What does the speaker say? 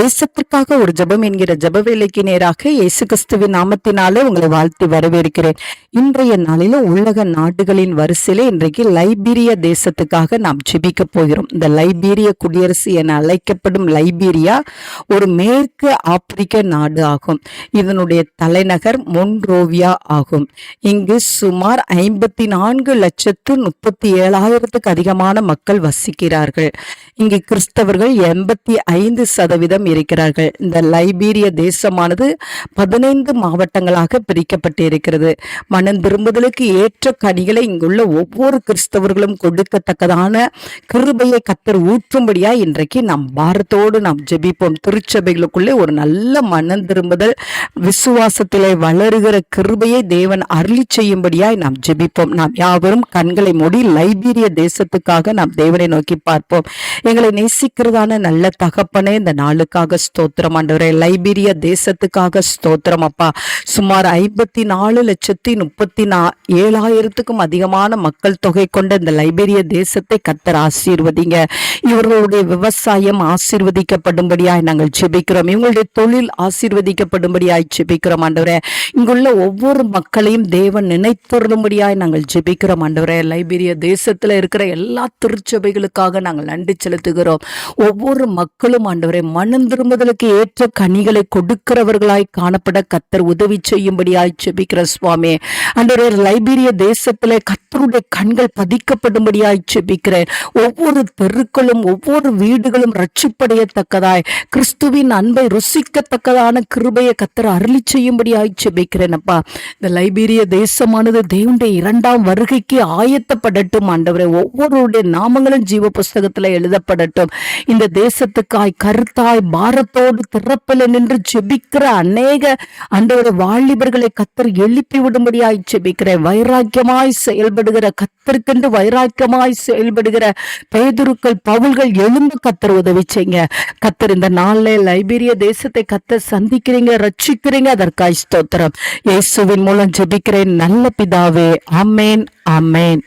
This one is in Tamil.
தேசத்திற்காக ஒரு ஜெபம் என்கிற ஜப வேலைக்கு நேராக இயேசு கிறிஸ்துவின் நாமத்தினாலே உங்களை வாழ்த்தி வரவேற்கிறேன். இன்றைய நாளில உலக நாடுகளின் வரிசையில இன்றைக்கு லைபீரிய தேசத்துக்காக நாம் ஜெபிக்க போகிறோம். இந்த லைபீரிய குடியரசு என அழைக்கப்படும் லைபீரியா ஒரு மேற்கு ஆப்பிரிக்க நாடு ஆகும். இதனுடைய தலைநகர் மொன்ரோவியா ஆகும். இங்கு சுமார் ஐம்பத்தி நான்கு லட்சத்து முப்பத்தி ஏழாயிரத்துக்கு அதிகமான மக்கள் வசிக்கிறார்கள். இங்கு கிறிஸ்தவர்கள் எண்பத்தி ஐந்து சதவீதம் இருக்கிறார்கள். இந்த லைபீரிய தேசமானது பதினைந்து மாவட்டங்களாக பிரிக்கப்பட்டு இருக்கிறது மனம் திரும்புதலுக்கு ஏற்ற கனிகளை இங்குள்ள ஒவ்வொரு கிறிஸ்தவர்களும் கொடுக்கத்தக்கதான கிருபையை கத்தர் ஊற்றும்படியா இன்றைக்கு நாம் பாரத்தோடு நாம் ஜெபிப்போம். திருச்சபைகளுக்குள்ளே ஒரு நல்ல மனம் திரும்புதல் விசுவாசத்திலே வளருகிற கிருபையை தேவன் அருளி செய்யும்படியாய் நாம் ஜெபிப்போம். நாம் யாவரும் கண்களை மூடி லைபீரிய தேசத்துக்காக நாம் தேவனை நோக்கி பார்ப்போம். எங்களை நேசிக்கிறதான நல்ல தகப்பனே இந்த நாளுக்கு தேசத்துக்காக ஸ்தோத்திரம். ஆண்டவரே லைபீரிய தேசத்துக்காக ஸ்தோத்திரம் அப்பா. சுமார் ஐம்பத்தி நாலு லட்சத்தி முப்பத்தி நா ஏழாயிரத்துக்கும் அதிகமான மக்கள் தொகை கொண்ட இந்த லைபீரிய தேசத்தை கத்தர் ஆசீர்வதிங்க. இவர்களுடைய விவசாயம் ஆசீர்வதிக்கப்படும்படியாய் நாங்கள் ஜெபிக்கிறோம். இவங்களுடைய தொழில் ஆசீர்வதிக்கப்படும்படியாய் ஜெபிக்கிறோம் ஆண்டவரே. இங்குள்ள ஒவ்வொரு மக்களையும் தேவன் நினைத்தருளும்படியாய் நாங்கள் ஜெபிக்கிறோம் ஆண்டவரே. லைபீரிய தேசத்துல இருக்கிற எல்லா திருச்சபைகளுக்காக நாங்கள் நன்றி செலுத்துகிறோம். ஒவ்வொரு மக்களும் ஆண்டவரை மனம் திரும்புதலுக்கு ஏற்ற கனிகளை கொடுக்கிறவர்களாய் காணப்பட கத்தர் உதவி செய்யும்படியாய் செபிக்கிற சுவாமி. அன்றைய லைபீரிய தேசத்துல கத்தருடைய கண்கள் பதிக்கப்படும்படியாய் செபிக்கிறேன் ஒவ்வொரு தெருக்களும் ஒவ்வொரு வீடுகளும் ரட்சிப்படையத்தக்கதாய் கிறிஸ்துவின் அன்பை ருசிக்கத்தக்கதான கிருபையை கத்தர் அருளி செய்யும்படியாய் செபிக்கிறேன் அப்பா. இந்த லைபீரிய தேசமானது தேவனுடைய இரண்டாம் வருகைக்கு ஆயத்தப்படட்டும் ஆண்டவரே. ஒவ்வொருடைய நாமங்களும் ஜீவ புஸ்தகத்துல எழுதப்படட்டும். இந்த தேசத்துக்காய் கருத்தாய் பாரத்தோடு திறப்பில் நின்று ஜெபிக்கிற அநேக அன்றைய வாலிபர்களை கத்தர் எழுப்பி விடும்படியாய் ஜெபிக்கிறேன். வைராக்கியமாய் செயல்படுகிற கத்தருக்கென்று வைராக்கியமாய் செயல்படுகிற பேதுருக்கள் பவுல்கள் எழுந்து கத்தர் உதவி செய்யுங்க. கத்தர் இந்த நாளில் லைபீரிய தேசத்தை கத்தர் சந்திக்கிறீங்க ரட்சிக்கிறீங்க. அதற்காய் ஸ்தோத்திரம். இயேசுவின் மூலம் ஜெபிக்கிறேன். நல்ல பிதாவே அமேன் அமேன்